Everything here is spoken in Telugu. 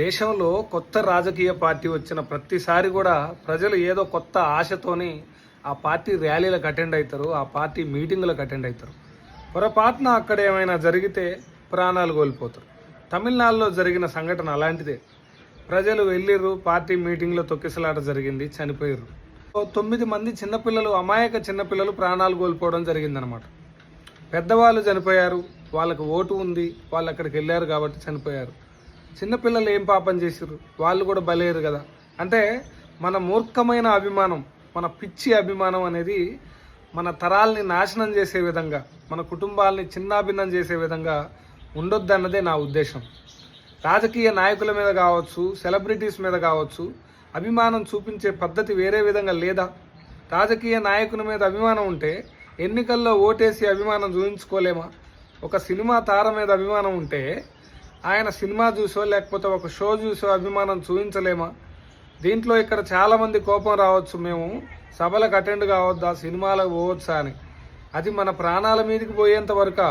దేశంలో కొత్త రాజకీయ పార్టీ వచ్చిన ప్రతిసారి కూడా ప్రజలు ఏదో కొత్త ఆశతోని ఆ పార్టీ ర్యాలీలకు అటెండ్ అవుతారు ఆ పార్టీ మీటింగులకు అటెండ్ అవుతారు పొరపాటున అక్కడ ఏమైనా జరిగితే ప్రాణాలు కోల్పోతారు. తమిళనాడులో జరిగిన సంఘటన అలాంటిదే. ప్రజలు వెళ్ళిర్రు పార్టీ మీటింగ్లో తొక్కిసలాట జరిగింది చనిపోయారు తొమ్మిది మంది చిన్నపిల్లలు అమాయక చిన్నపిల్లలు ప్రాణాలు కోల్పోవడం జరిగిందనమాట. పెద్దవాళ్ళు చనిపోయారు వాళ్ళకు ఓటు ఉంది వాళ్ళు అక్కడికి వెళ్ళారు కాబట్టి చనిపోయారు. చిన్నపిల్లలు ఏం పాపం చేసిర్రు? వాళ్ళు కూడా బలేరు కదా. అంటే మన మూర్ఖమైన అభిమానం మన పిచ్చి అభిమానం అనేది మన తరాల్ని నాశనం చేసే విధంగా మన కుటుంబాలని చిన్నాభిన్నం చేసే విధంగా ఉండొద్దన్నదే నా ఉద్దేశం. రాజకీయ నాయకుల మీద కావచ్చు సెలబ్రిటీస్ మీద కావచ్చు అభిమానం చూపించే పద్ధతి వేరే విధంగా లేదా? రాజకీయ నాయకుల మీద అభిమానం ఉంటే ఎన్నికల్లో ఓటేసి అభిమానం చూపించుకోలేమా ఒక సినిమా తార మీద అభిమానం ఉంటే ఆయన సినిమా చూసో లేకపోతే ఒక షో చూసో అభిమానం చూపించలేమా దీంట్లో ఇక్కడ చాలామంది కోపం రావచ్చు. మేము సభలకు అటెండ్ కావద్దా సినిమాలకు పోవచ్చా అని. అది మన ప్రాణాల మీదకి పోయేంత వరకు